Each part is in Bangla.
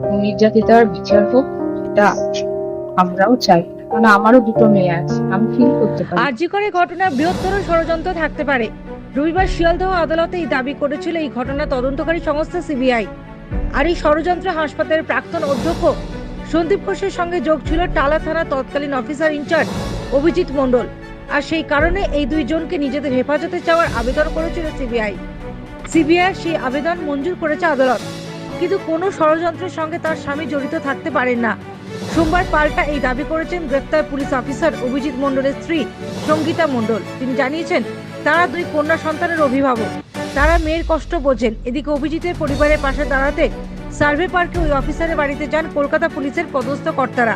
নির্যাতিতার বিচার হোক, এটা আমরাও চাই। কারণ আমারও দুটো মেয়ে আছে, আমি ফিল করতে পারি। আরজিকরে ঘটনা বৃহত্তর ষড়যন্ত্র থাকতে পারে। রবিবার শিয়ালদহ আদালতে এই দাবি করেছিল এই ঘটনা তদন্তকারী সংস্থা সিবিআই। আর এই ষড়যন্ত্র হাসপাতালের প্রাক্তন অধ্যক্ষ সন্দীপ ঘোষের সঙ্গে যোগ ছিল টালা থানা তৎকালীন officer in charge Abhijit Mandal. আর সেই কারণে এই দুইজনকে নিজেদের হেফাজতে চাওয়ার আবেদন করেছিল সিবিআই। সিবিআই সেই আবেদন মঞ্জুর করেছে আদালত। কিন্তু কোনো ষড়যন্ত্রের সঙ্গে তার স্বামী জড়িত থাকতে পারেন না। সোমবার পাল্টা এই দাবি করেছেন গ্রেফতার পুলিশ অফিসার অভিজিৎ মণ্ডলের স্ত্রী সঙ্গীতা মণ্ডল। তিনি জানিয়েছেন, তারা দুই কন্যা সন্তানের অভিভাবক। তারা মেয়ের কষ্ট বোঝেন। এদিকে অভিজিতের পরিবারের পাশে দাঁড়াতে সার্ভে পার্কে ওই অফিসারের বাড়িতে যান কলকাতা পুলিশের পদস্থ কর্তারা।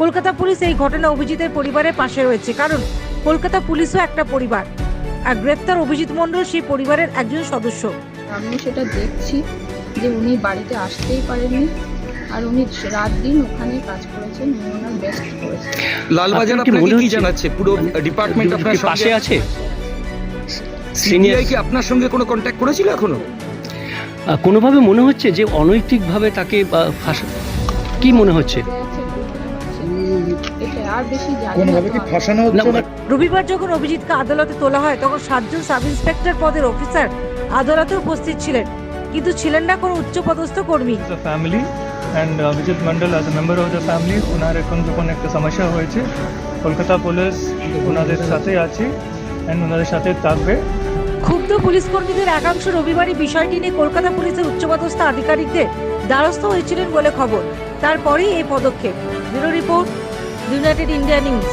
কলকাতা পুলিশ এই ঘটনা অভিজিতের পরিবারের পাশে রয়েছে, কারণ কলকাতা পুলিশও একটা পরিবার। আর গ্রেফতার অভিজিৎ মণ্ডল সেই পরিবারের একজন সদস্য। আমি সেটা দেখছি। যে উনি বাড়িতে আসতেই পারেননি। আর উনি রাত দিন ওখানে কাজ করেছেন উনি ওনার বেস্ট করেছেন। লালবাজার আপনাকে কি জানাচ্ছে? পুরো ডিপার্টমেন্ট আপনার পাশে আছে? সিনিয়র কি আপনার সঙ্গে কোনো কন্ট্যাক্ট করেছিল এখনও? কোনোভাবে মনে হচ্ছে যে অনৈতিকভাবে তাকে কি মনে হচ্ছে? রবিবার যখন অভিজিৎকে আদালতে তোলা হয় তখন সাতজন সাব ইন্সপেক্টর পদের অফিসার আদালতে উপস্থিত ছিলেন। কিন্তু ছিলেন না কোনো উচ্চপদস্থ কর্মী। The family and uh, Vijit Mandal member of the family ওনার এখন যখন একটা সমস্যা হয়েছে কলকাতা পুলিশ ওনাদের সাথে আছে অ্যান্ড ওনাদের সাথে থাকবে। ক্ষুব্ধ পুলিশ কর্মীদের একাংশ রবিবারই বিষয়টি নিয়ে কলকাতা পুলিশের উচ্চপদস্থ আধিকারিকদের দ্বারস্থ হয়েছিলেন বলে খবর। তারপরেই এই পদক্ষেপ। Bureau report United India news.